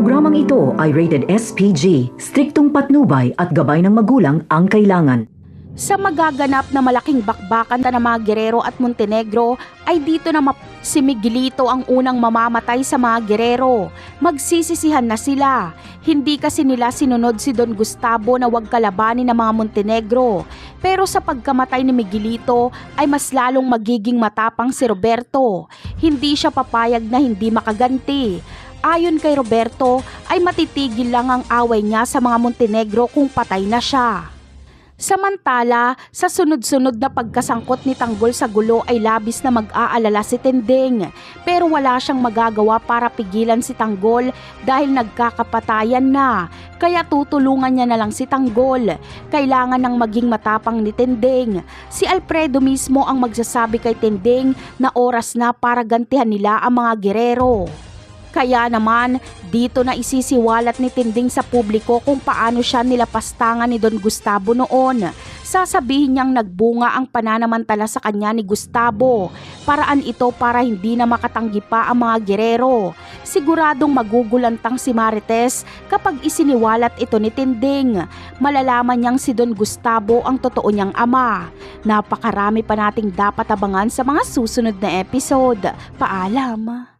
Programang ito ay rated SPG, striktong patnubay at gabay ng magulang ang kailangan. Sa magaganap na malaking bakbakan ng mga Guerrero at Montenegro ay dito na si Miguelito ang unang mamamatay sa mga Guerrero. Magsisisihan na sila. Hindi kasi nila sinunod si Don Gustavo na wag kalabanin ng mga Montenegro. Pero sa pagkamatay ni Miguelito ay mas lalong magiging matapang si Roberto. Hindi siya papayag na hindi makaganti. Ayon kay Roberto ay matitigil lang ang away niya sa mga Montenegro kung patay na siya. Samantala, sa sunod-sunod na pagkasangkot ni Tanggol sa gulo ay labis na mag-aalala si Tendeng. Pero wala siyang magagawa para pigilan si Tanggol dahil nagkakapatayan na. Kaya tutulungan niya na lang si Tanggol. Kailangan ng maging matapang ni Tendeng. Si Alfredo mismo ang magsasabi kay Tendeng na oras na para gantihan nila ang mga gerero. Kaya naman, dito na isisiwalat ni Tinding sa publiko kung paano siya nilapastangan ni Don Gustavo noon. Sasabihin niyang nagbunga ang pananamantala sa kanya ni Gustavo. Paraan ito para hindi na makatanggi pa ang mga gerero. Siguradong magugulantang si Marites kapag isiniwalat ito ni Tinding. Malalaman niyang si Don Gustavo ang totoo niyang ama. Napakarami pa nating dapat abangan sa mga susunod na episode. Paalam!